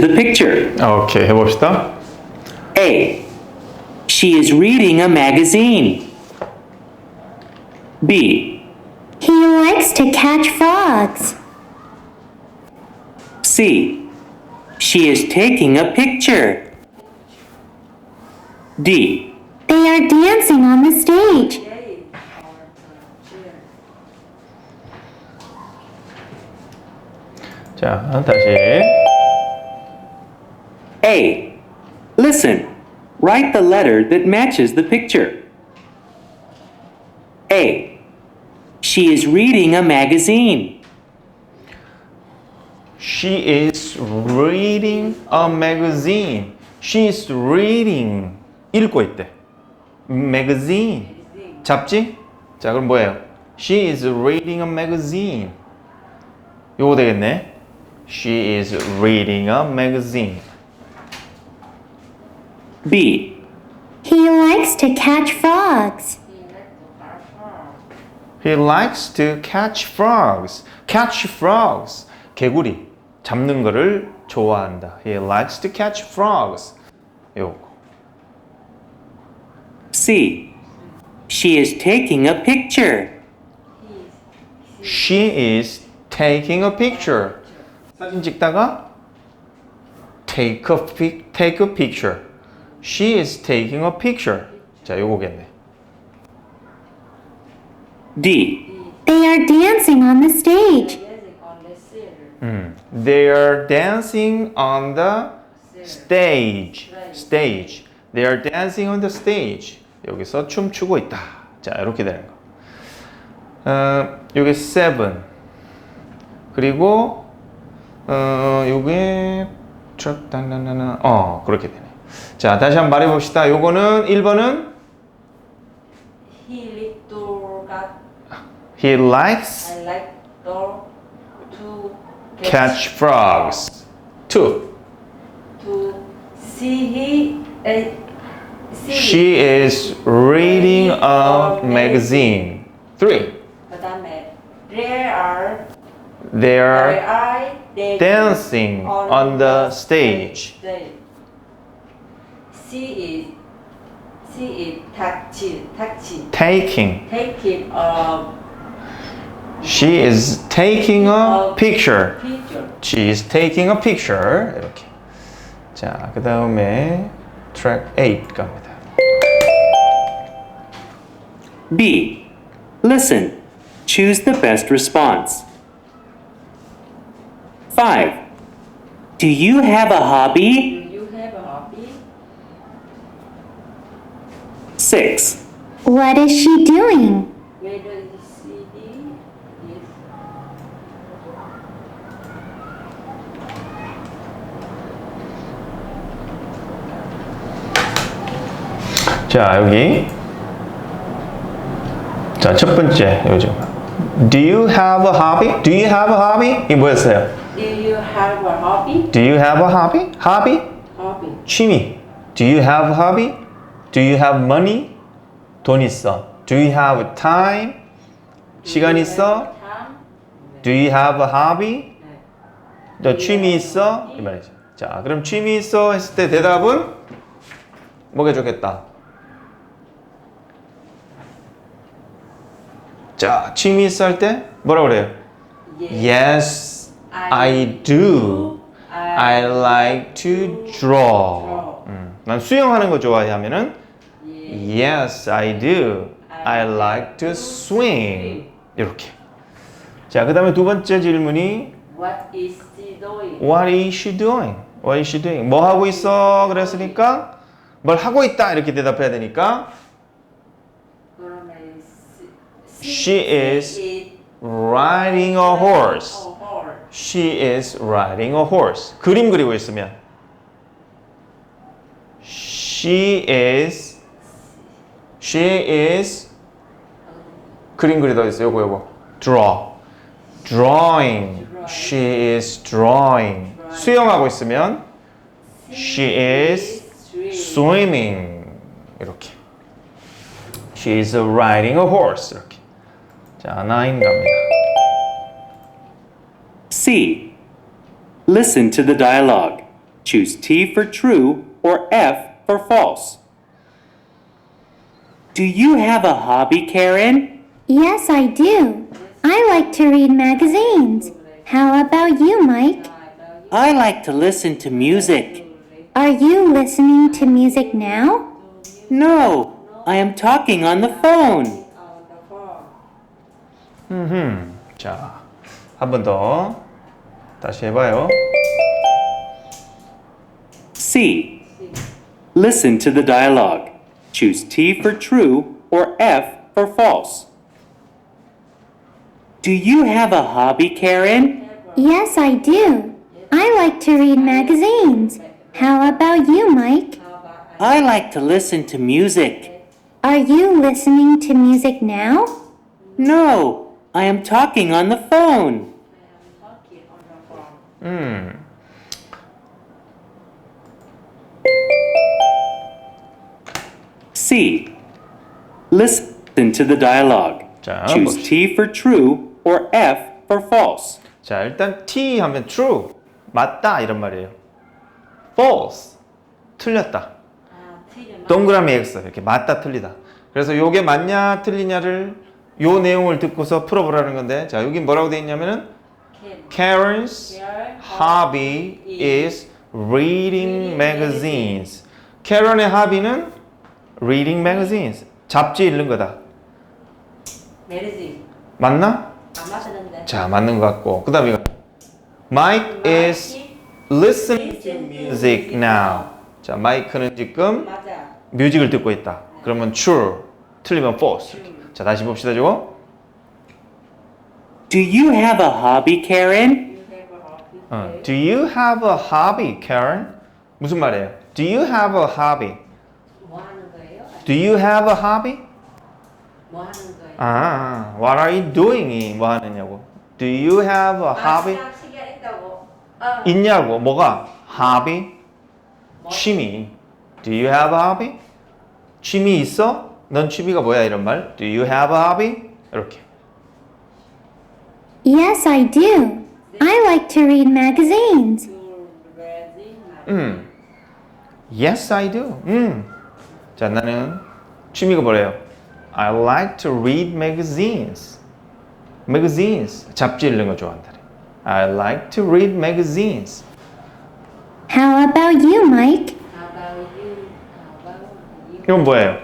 the picture? 오케이 해봅시다. A. She is reading a magazine. B. He likes to catch frogs. C. She is taking a picture. D. They are dancing on the stage. 자 다시. A. Listen. Write the letter that matches the picture. A. She is reading a magazine. She is reading a magazine. She is reading. 읽고 있대. magazine. 잡지? 자, 그럼 뭐예요? She is reading a magazine. 요거 되겠네. She is reading a magazine. B. He likes to catch frogs. He likes to catch frogs. Catch frogs. 개구리. 잡는 거를 좋아한다. He likes to catch frogs. 요거. C. She is taking a picture. She is taking a picture. 사진 찍다가 take a pic, take a picture. She is taking a picture. 자, 요거겠네. D. They are dancing on the stage. 음. They are dancing on the stage. Stage. They are dancing on the stage. 여기서 춤추고 있다. 자, 이렇게 되는 거. 어, 요게 seven. 그리고 어, 요게 트럭 단단단단 어, 그렇게 되네. 자, 다시 한번 말해 봅시다. 요거는 1번은 He little got he likes I like to to catch frogs. 2. to see he uh, see She is reading a magazine. 3. 그다음에 there are They there are are they dancing on the stage. stage. She is she is touch touch Taking. taking a She is taking a picture. picture. She is taking a picture. 이렇게. 자, 그 다음에 track 8 갑니다. B. Listen. Choose the best response. 5. Do you have a Do hobby? 6. What is she doing? Where does she live? Yes. 자, 여기. 자, 첫 번째 요즘. Do you have a hobby? Do you have a hobby? 이 뭐였어요? Do you have a hobby? Do you have a hobby? hobby? Hobby. 취미. Do you have a hobby? Do you have money? 돈 있어. Do you have time? 시간 있어? Do you have a hobby? 네. 너 취미 있어? 이 말이죠. 자, 그럼 취미 있어 했을 때 대답은 뭐가 좋겠다? 자, 취미 있어 할 때 뭐라 그래요? Yes, I do. I like to draw. 음, 난 수영하는 거 좋아해 하면은 Yes, I do. I like to swim. 이렇게. 자, 그 다음에 두 번째 질문이 What is she doing? What is she doing? What is she doing? 뭐 하고 있어? 그랬으니까 뭘 하고 있다 이렇게 대답해야 되니까 그러면 She is riding a horse. She is riding a horse. 그림 그리고 있으면 She is She is 그림 그리다 있어. 요거 요거. Draw. Drawing. She is drawing. 수영하고 있으면 She is swimming. 이렇게. She is riding a horse. 이렇게. 자, 9 갑니다. C. Listen to the dialogue. choose T for true or F for false. Do you have a hobby, Karen? Yes, I do. I like to read magazines. How about you, Mike? I like to listen to music. Are you listening to music now? No, I am talking on the phone. On the phone. 음, 자, 한 번 더 다시 해봐요. C. Listen to the dialogue. Choose T for true or F for false. Do you have a hobby, Karen? Yes, I do. I like to read magazines. How about you, Mike? I like to listen to music. Are you listening to music now? No, I am talking on the phone. I C. Listen to the dialogue. 자, Choose 봅시다. T for true or F for false. 자, 일단 T 하면 true, 맞다 이런 말이에요. false, 틀렸다. 아, 동그라미 X 이렇게 맞다 틀리다. 그래서 요게 맞냐 틀리냐를 요 내용을 듣고서 풀어보라는 건데, 자 여기 뭐라고 돼 있냐면은. Karen's hobby is reading magazines. 캐런의 hobby는 reading magazines. 잡지 읽는 거다. 메리지. 맞나? 안 맞았는데. 자, 맞는 것 같고. 그 다음에 이거. Mike is listening to music now. 자, 마이크는 지금 맞아. 뮤직을 듣고 있다. 그러면 true. 틀리면 false. 자, 다시 봅시다, 저거. Do you have a hobby, Karen? You have a hobby. 어, Do you have a hobby, Karen? 무슨 말이에요? Do you have a hobby? 뭐 하는 거예요? Do you have a hobby? 뭐 하는 거예요? 아, what are you doing? 뭐 하느냐고. Do you have a hobby? 아, 시간 있다고. 아, 있냐고. 뭐가? hobby? 뭐? 취미. Do you have a hobby? 취미 있어? 넌 취미가 뭐야? 이런 말. Do you have a hobby? 이렇게. Yes, I do. I like to read magazines. You ready? 음. Yes, I do. 음. 자, 나는 취미가 뭐래요? I like to read magazines. magazines. 잡지 읽는 거 좋아한다. I like to read magazines. How about you, Mike? How about you? How about you? 이건 뭐예요?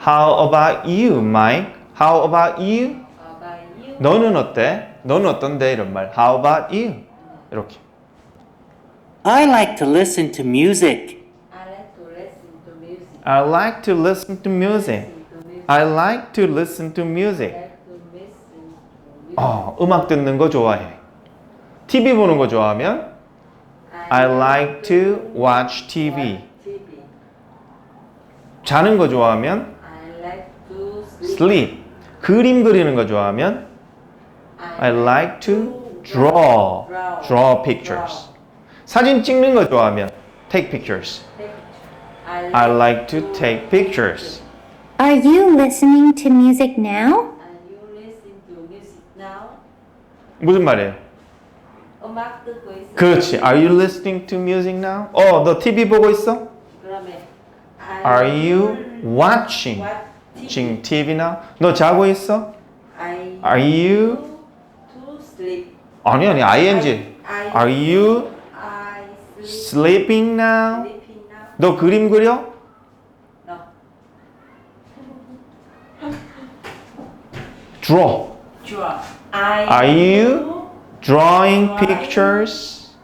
How about you, Mike? How about you? How about you? 너는 어때? 너는 어떤데? 이런 말. How about you? 이렇게. I like to listen to music. I like to listen to music. I like to listen to music. 어, 음악 듣는 거 좋아해. TV 보는 거 좋아하면 I like to watch TV. 자는 거 좋아하면 sleep. 그림 그리는 거 좋아하면 I like to draw. draw pictures. 사진 찍는 거 좋아하면 take pictures. Take- I I like to take pictures. Are you listening to music now? Are you listening to music now? 무슨 말이에요? 음악 듣고 있어. 그렇지. Are you listening to music now? 어, 너 TV 보고 있어? 그러면 Are you watching watching TV now? 너 자고 있어? I Are you to sleep. 아니 아니 ing. I Are you I sleep sleeping now? sleeping now. 너 그림 그려? No. Draw. Draw. I Are you do drawing Drawing. pictures?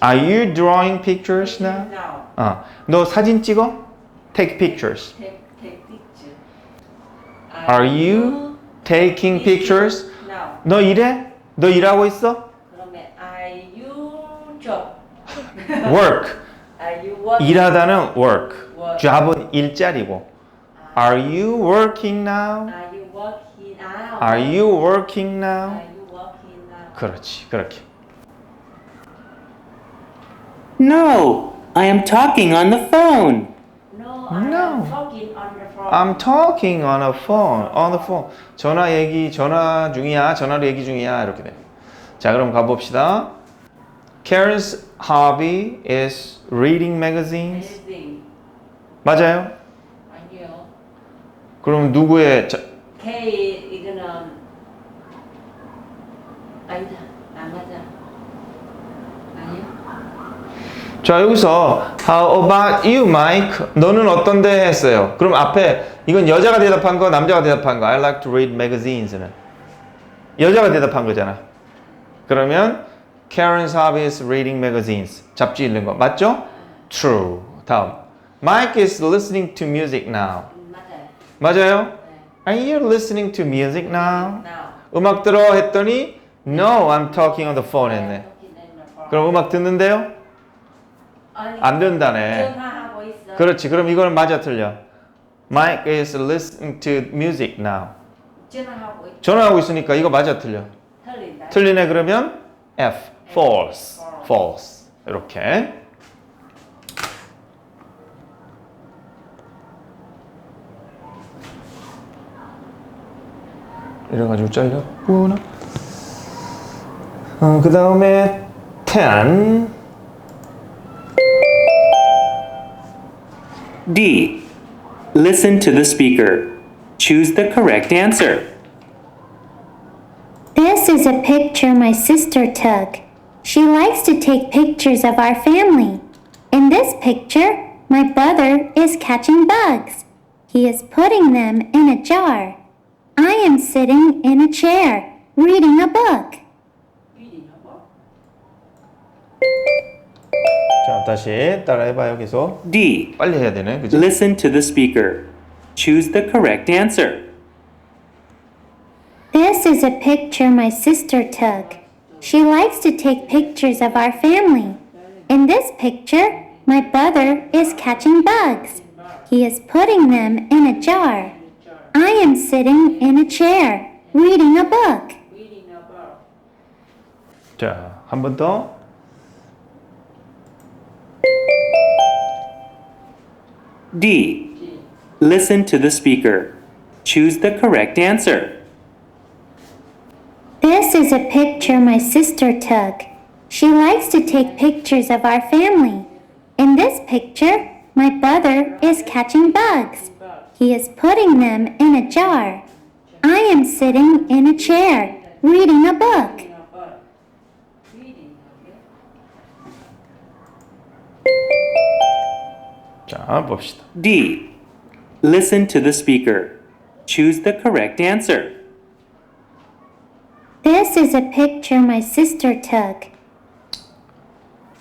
Are you drawing pictures now? now. 어. 너 사진 찍어? Take pictures. Take take picture. Are you taking pictures? now? 너 일해? 너 일하고 있어? 그러면 are you job? Work. Are you work? 일하다는 work. Work. job은 일자리고. Are you working now? Are you working now? Are you working now? Are you working now? 그렇지. 그렇게. No, I am talking on the phone. No, I No. am talking on the phone. I'm talking on a phone. On the phone. 전화 얘기, 전화 중이야. 전화로 얘기 중이야. 이렇게 돼. 자, 그럼 가봅시다. Karen's hobby is reading magazines. Amazing. 맞아요? 아니요. 그럼 누구의 자, K 이거는 아니다. 안 맞아. 아니요. 자 여기서 How about you, Mike? 너는 어떤데 했어요. 그럼 앞에 이건 여자가 대답한 거, 남자가 대답한 거. I like to read magazines는 여자가 대답한 거잖아. 그러면 Karen's hobby is reading magazines. 잡지 읽는 거 맞죠? True. 다음. Mike is listening to music now. 음, 맞아요. 맞아요? 네. Are you listening to music now? 음악 들어 했더니 No, I'm talking on the phone 했네. 그럼 음악 듣는데요? 안 된다네. 그렇지. 그럼 이거는 맞아 틀려. Mike is listening to music now. 전화하고 있. 있으니까 이거 맞아 틀려. 틀린다. 틀리네 그러면 F. false. false. 이렇게. 이래가지고 잘렸구나. 어, 그 다음에 10. D. Listen to the speaker. Choose the correct answer. This is a picture my sister took. She likes to take pictures of our family. In this picture, my brother is catching bugs. He is putting them in a jar. I am sitting in a chair, reading a book. reading하고. 자, 다시 따라해봐요, 계속. D. 빨리 해야 되네, 그지? Listen to the speaker. Choose the correct answer. This is a picture my sister took. She likes to take pictures of our family. In this picture, my brother is catching bugs. He is putting them in a jar. I am sitting in a chair, reading a book. reading a book. 자, 한 번 더. D. Listen to the speaker. Choose the correct answer. This is a picture my sister took. She likes to take pictures of our family. In this picture, my brother is catching bugs. He is putting them in a jar. I am sitting in a chair, reading a book. reading a book. reading 자, 봅시다. D. Listen to the speaker. Choose the correct answer. This is a picture my sister took.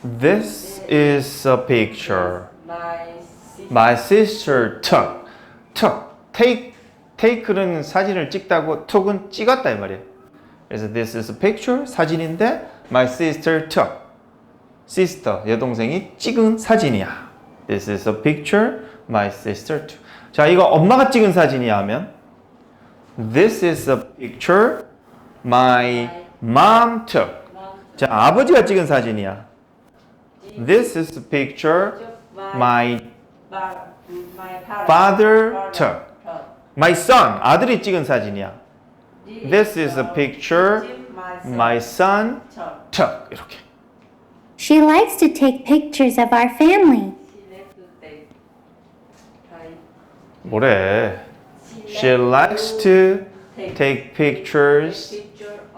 This is a picture my sister. took. took. take. take는 사진을 찍다고 took은 찍었다 이 말이에요. 그래서 this is a picture 사진인데 my sister took. sister 여동생이 찍은 사진이야. This is a picture my sister took. 자, 이거 엄마가 찍은 사진이야 하면 This is a picture my mom took. 자, 아버지가 찍은 사진이야. This is a picture my my, my parents. father took. took. My son, 아들이 찍은 사진이야. This is a picture my son took. took. 이렇게. She likes to take pictures of our family. 뭐래? She likes to take pictures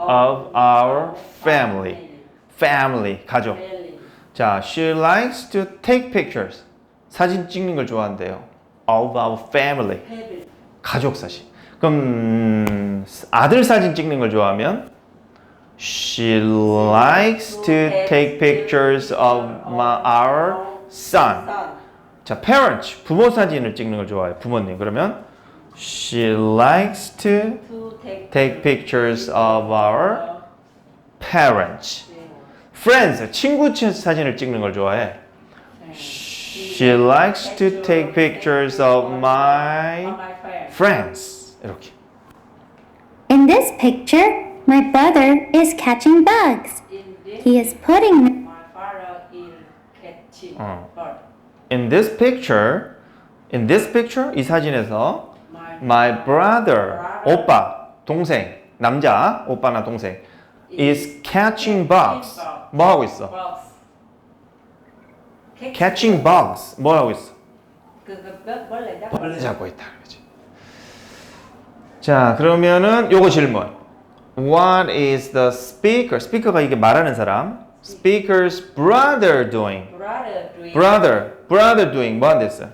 of our family. Family, 가족. 자, she likes to take pictures. 사진 찍는 걸 좋아한대요. Of our family. 가족 사진. 그럼 음, 아들 사진 찍는 걸 좋아하면 She likes to take pictures of my, our son. 자, parents 부모 사진을 찍는 걸 좋아해요. 부모님. 그러면 She likes to to take take pictures of our parents. Friends 친구 치- 사진을 찍는 걸 좋아해. She likes to take pictures of my my friend. friends. 이렇게. In this picture, my brother is catching bugs. In this, He is putting them my father is catching 어. bird. In this picture, in this picture 이 사진에서 My brother 오빠 동생 남자 오빠나 동생 is catching bugs. 뭐 하고 있어? Catching bugs. 뭐 하고 있어? 그그 벌레 잡. 벌레 잡고 있다. 그렇지. 자, 그러면은 요거 질문. What is the speaker? 스피커가 이게 말하는 사람. Speaker's brother doing. Brother doing. Brother, brother doing 뭐 한댔어?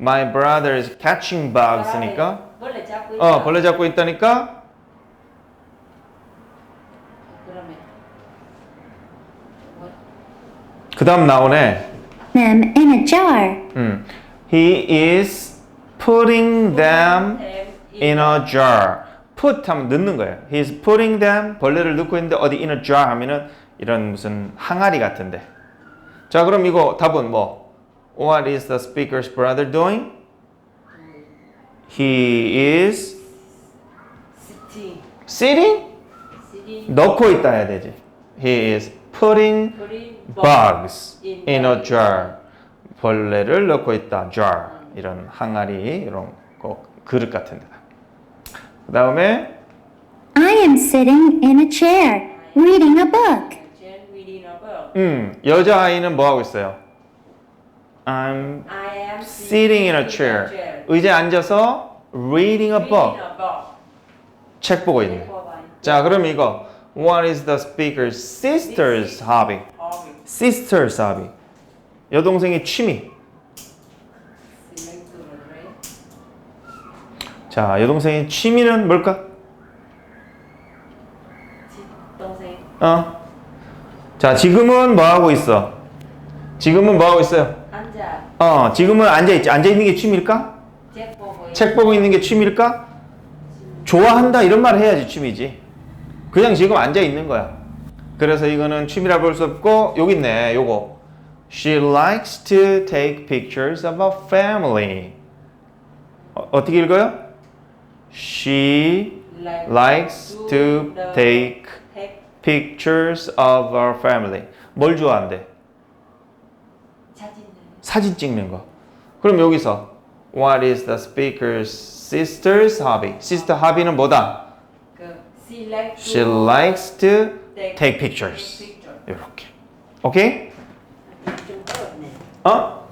My brother is catching bugs니까 벌레 잡고 있다. 어 벌레 잡고 있다니까 그러면 뭐그 다음 나오네. Them in a jar. 음, he is putting them in a jar. put 하면 넣는 거예요. He's putting them 벌레를 넣고 있는데 어디 in a jar 하면은 이런 무슨 항아리 같은데. 자 그럼 이거 답은 뭐? What is the speaker's brother doing? He is sitting. sitting sitting. 넣고 있다 해야 되지. He is putting putting bugs in a jar. 벌레를 넣고 있다. jar. 이런 항아리 이런 거 그릇 같은 데다. 그 다음에 I am sitting in a chair, reading a book. Jen reading a book. 음, 여자 아이는 뭐 하고 있어요? I'm I am sitting in a chair. 의자에 앉아서 reading a book. 책 보고 있네. 자, 그럼 이거 What is the speaker's sister's hobby? Sister's hobby. 여동생의 취미. 자, 여동생의 취미는 뭘까? 어? 자, 지금은 뭐 하고 있어? 지금은 뭐 하고 있어요? 어, 지금은 앉아 있지. 앉아 있는 게 취미일까? 책 보고. 있는 게 취미일까? 좋아한다 이런 말을 해야지 취미지. 그냥 지금 앉아 있는 거야. 그래서 이거는 취미라 볼 수 없고 여기 있네. 요거. She likes to take pictures of her family. 어, 어떻게 읽어요? She Like likes to take pictures of our family. 뭘 좋아한대? 사진 찍는 거. 그럼 여기서 What is the speaker's sister's hobby? sister hobby는 뭐다? 그 select. She likes to take, pictures. picture. 이렇게. 오케이? 어?